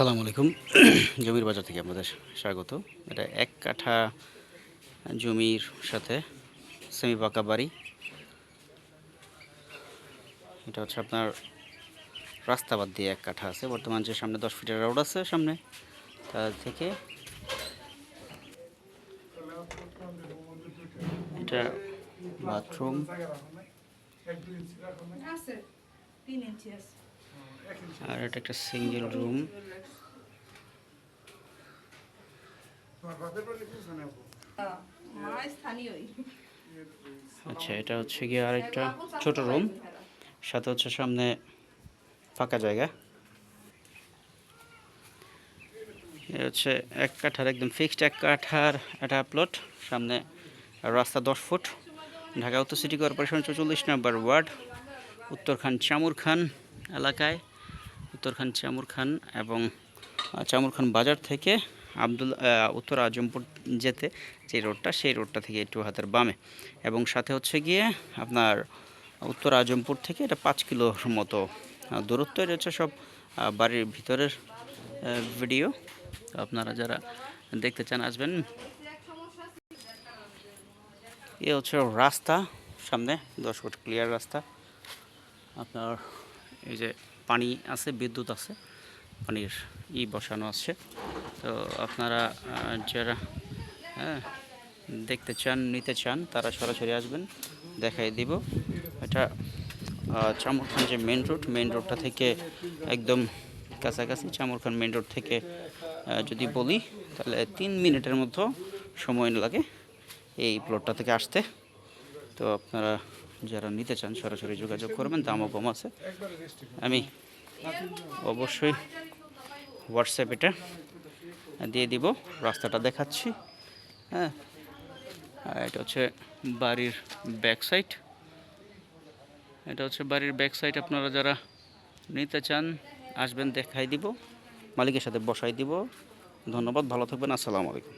আসসালামু আলাইকুম। জমির বাজার থেকে আপনাদের স্বাগত। এটা এক কাঠা জমির সাথে সেমি পাকা বাড়ি। এটা হচ্ছে আপনার রাস্তা বাদ দিয়ে এক কাঠা আছে। বর্তমান যে সামনে দশ ফিটের রোড আছে সামনে তার থেকে এটা বাথরুম আর এটা একটা সিঙ্গেল রুম মা স্থানীয়ই। আচ্ছা এটা হচ্ছে গিয়ে আরেকটা ছোট রুম সাথে হচ্ছে সামনে ফাঁকা জায়গা। এ হচ্ছে এক কাঠার একদম ফিক্সড এক কাঠার একটা প্লট সামনে রাস্তা দশ ফুট। ঢাকা উত্তর সিটি কর্পোরেশন চৌচল্লিশ নম্বর ওয়ার্ড। উত্তরখান চামুর খান এলাকায়। উত্তরখান চামুর খান এবং চামুর খান বাজার থেকে আব্দুল উত্তর আজমপুর যেতে যে রোডটা, সেই রোডটা থেকে একটু হাতের বামে। এবং সাথে হচ্ছে গিয়ে আপনার উত্তর আজমপুর থেকে এটা পাঁচ কিলোর মতো দূরত্ব। হচ্ছে সব বাড়ির ভিতরের ভিডিও। আপনারা যারা দেখতে চান, আসবেন। এ হচ্ছে রাস্তা, সামনে দশ ফুট ক্লিয়ার রাস্তা। আপনার এই যে পানি আছে, বিদ্যুৎ আছে। পানির ই বসানো আছে। তো আপনারা যারা হ্যাঁ দেখতে চান, নিতে চান, তারা সরাসরি আসবেন, দেখাই দিব। এটা চামরখান যে মেন রোড মেন রোডটা থেকে একদম কাছাকাছি চামরখান মেন রোড থেকে যদি বলি, তাহলে তিন মিনিটের মতো সময় লাগে এই প্লটটা থেকে আসতে। তো আপনারা যারা নিতে চান, সরাসরি যোগাযোগ করবেন দামও কম আছে। আমি অবশ্যই হোয়াটসঅ্যাপ এটা দিয়ে দিব, রাস্তাটা দেখাচ্ছি। হ্যাঁ এটা হচ্ছে বাড়ির ব্যাক সাইড এটা হচ্ছে বাড়ির ব্যাক সাইড আপনারা যারা নিতে চান, আসবেন, দেখাই দিব, মালিকের সাথে বসাই দিব। ধন্যবাদ, ভালো থাকবেন, আসসালামু আলাইকুম।